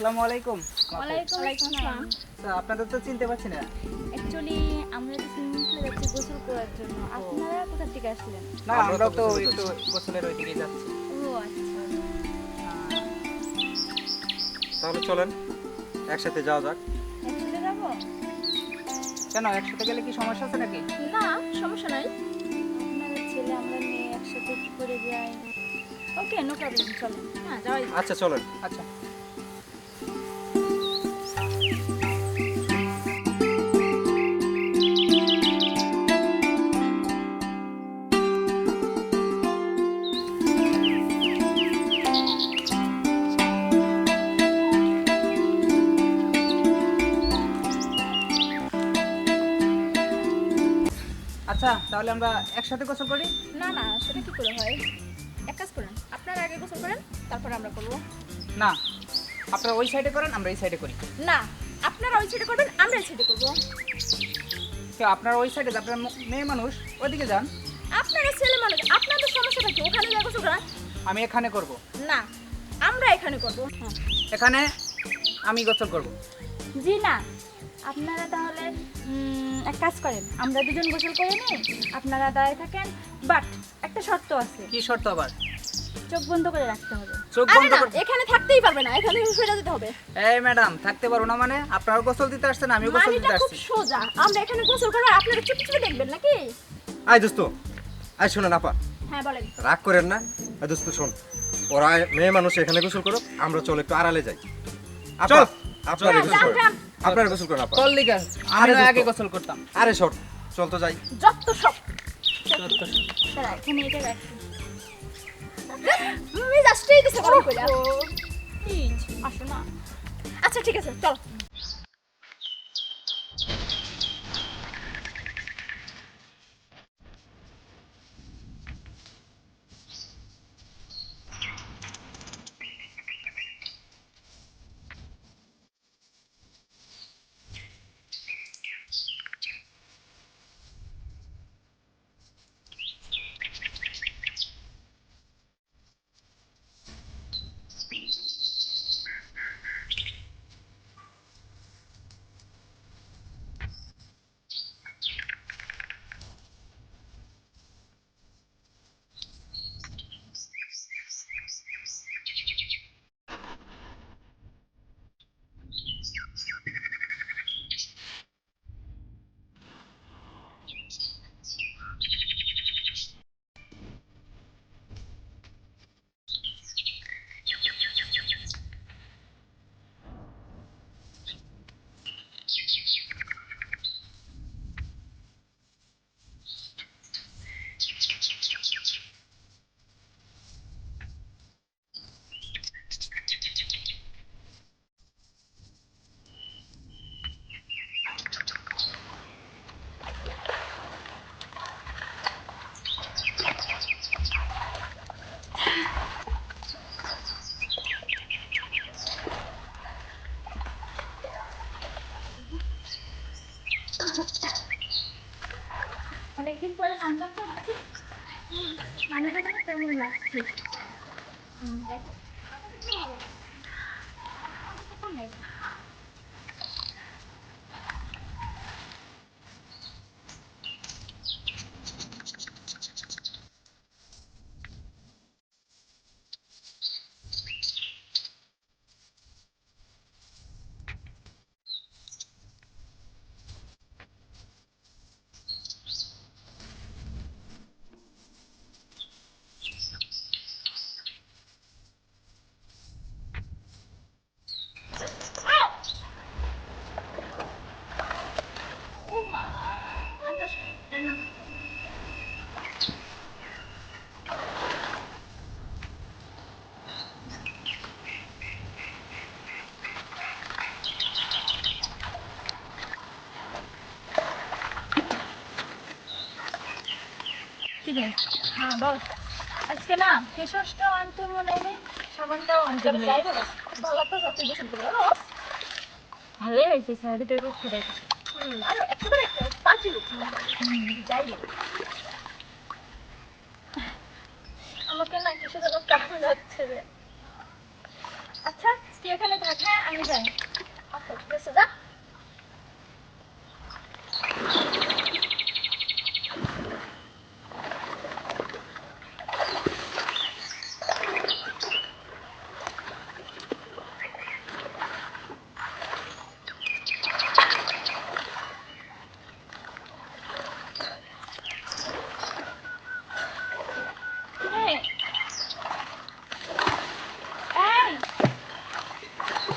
আসসালামু আলাইকুম। ওয়ালাইকুম আসসালাম। আচ্ছা, আপনাদের তো চিনতে পারছি না। অ্যাকচুয়ালি আমরা তো সুইমিং পুলে যাচ্ছি গোসল করার জন্য। আপনারা কোথা থেকে আসলেন না আমরা তো একটু গোসলের ওই দিকে যাচ্ছি। ও আচ্ছা। তাহলে চলেন একসাথে যাওয়া যাক। একসাথে যাব? কেন একসাথে গেলে কি সমস্যা আছে নাকি? না সমস্যা নাই। আপনারা ছেলে আমরা মেয়ে একসাথে কি করে যাই? ওকে নো প্রবলেম চলো হ্যাঁ যাক। আচ্ছা চলেন। আচ্ছা। আচ্ছা তাহলে আমরা একসাথে গোসল করি? না না সেটা কি করে হয়? এক কাজ করেন আপনারা আগে গোসল করেন তারপর আমরা করব। না আপনারা ওই সাইডে করেন আমরা এই সাইডে করি। না আপনারা ওই সাইডে করবেন আমরা এই সাইডে করব। তো আপনারা ওই সাইডে আপনারা মেয়ে মানুষ ওইদিকে যান। আপনারা ছেলে মানুষ আপনাদের সমস্যাটা কি ওখানে যা গোসল করেন আমি এখানে করব। না আমরা এখানে করব। হ্যাঁ এখানে আমি গোসল করব। জি না আপনারা তাহলে এক কাজ করেন আমরা দুজন গোসল করে নিই আপনারা দাঁড়িয়ে থাকেন বাট একটা শর্ত আছে। কি শর্ত আবার? চোখ বন্ধ করে রাখতে হবে। চোখ বন্ধ করে এখানে থাকতেই পারবে না এখানে সরে যেতে হবে। এই ম্যাডাম থাকতে পারব না মানে? আপনারা গোসল দিতে আসছেন আমিও গোসল দিতে খুব আসছি। সোজা। আমরা এখানে গোসল করব আপনারা চুপি চুপি দেখবেন নাকি? আয় দোস্ত আয় শোনেন আপা। হ্যাঁ বলেন। রাগ করেন না। আয় দোস্ত শোন। ওরা মেয়ে মানুষ এখানে গোসল করো আমরা চল একটু আড়ালে যাই। আপা চল। আপনারা গোসল করুন। আপনারা গোসল করেন আপা লিখা আরে না আগে গোসল করতাম আরে শর্ট চল তো যাই যত সব যত সব দাঁড়া, এখানে এটা রাখ মেজাজটাই দিছে গরম করে আসো না আচ্ছা ঠিক আছে চল অনেকদিন পরে আনলাম তো মানে কেমন লাগছে হ্যাঁ বল। আজকে না ফেসওয়াশটাও আনতে মনে নেই সাবানটাও ভালো তো ভালোই হয়েছে খুব হুম, আর একেবারে পাঁচই লোক যাই আমাকে না কিসে যেন আচ্ছা তুই এখানে থাক হ্যাঁ আমি যাই। আচ্ছা ঠিক আছে, যা এই। এই।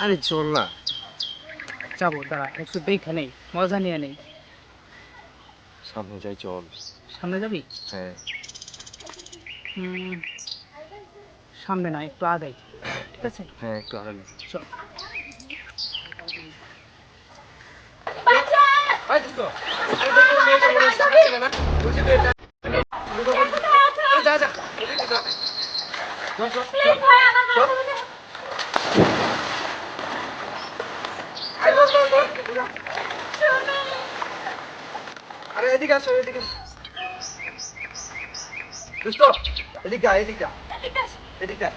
আরে চল না। যাব দাঁড়া একটু দেখে নেই মজা নিয়ে নেই। সামনে যাই চল। সামনে যাবি? হ্যাঁ। সামনে না একটু আগাই ঠিক আছে? হ্যাঁ একটু আগে। চল। যা যা প্লিজ ভাই আমার কথা বলে আরে এদিকে আসো এদিকে এদিকে আয় এদিকে এদিকে।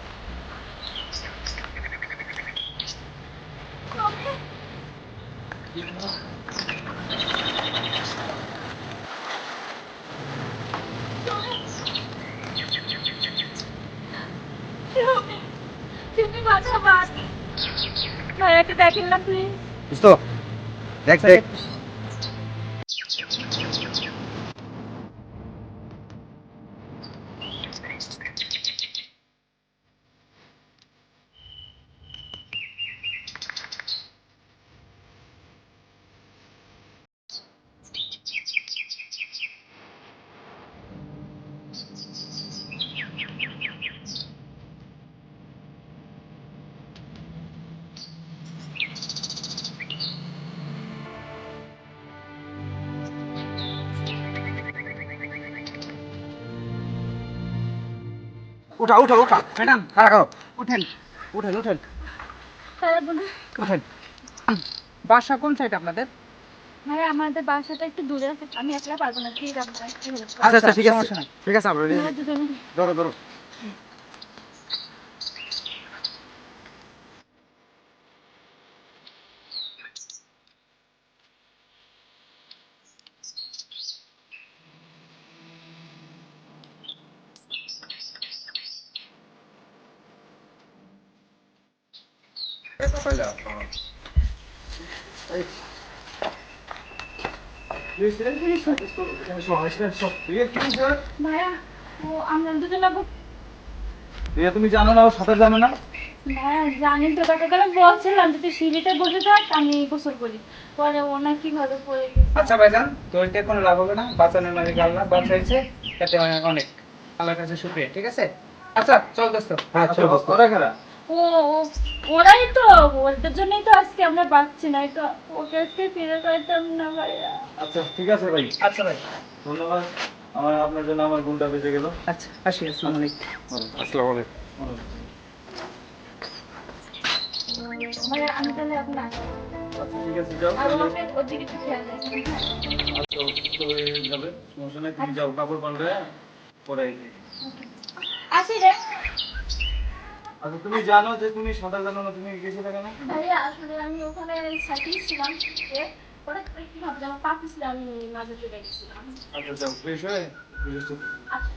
তুমি বাঁচা বাঁচ। ভাইয়াকে দেখেন না প্লিজ দোস্ত উঠা উঠা উঠা। ম্যাডাম হ্যাঁ উঠেন উঠেন উঠেন। উঠেন। বাসা কোন সাইড আপনাদের? ভাই আমাদের বাসাটা একটু দূরে আছে। আমি একলা পারব না ঠিক আছে আচ্ছা আচ্ছা ঠিক আছে। ঠিক আছে আমরা ধরো দুজনে ধরো ধরো ভাইয়া ও আমরা দুজনে তুমি জানো না ও সাঁতার জানো না? ভাইয়া জানি তো তাকে বলছিলাম যে তুই সিঁড়িতে বসে থাক আমি গোসল করি। পরে ও না কীভাবে পড়ে গেছে। আচ্ছা ভাইজান তো এটা কোনো লাভ হবে না। বাঁচানোর মালিক আল্লাহ বাঁচাইছে এতে অনেক অনেক। আল্লাহর কাছে শুক্রিয়া ঠিক আছে? আচ্ছা চল দোস্ত। হ্যাঁ চলো ওরা খারা ও ও- ওরাই তো ওদের জন্যই তো আজকে আমরা পাচ্ছি না তো ওকে আজকে ফিরে পাইতাম না ভাইয়া। আচ্ছা ঠিক আছে ভাই। আচ্ছা ভাই। ধন্যবাদ। আমার আপনার জন্য আমার গুণটা বেঁচে গেল। আচ্ছা আসি আসসালামু আলাইকুম। আসসালামু আলাইকুম। ভাইয়া আমি তাহলে আপনার আচ্ছা ঠিক আছে যাও। আর ওকে ওর খেয়াল রাখবেন হ্যাঁ? আচ্ছা যাবে। সমস্যা নেই তুমি যাও কাপড় পাল্টে পরে আসি রে। আচ্ছা তুমি জানো যে তুমি সাঁতার জানো না তুমি গেছিলে কেন? ভাইয়া আসলে আমি ওখানে সাইকেল ছিলাম যে ওটা কি ভাবছে আমার পা না আমি মাঝে চলে গেছিলাম। আচ্ছা যাও ফ্রেশ হয়ে আচ্ছা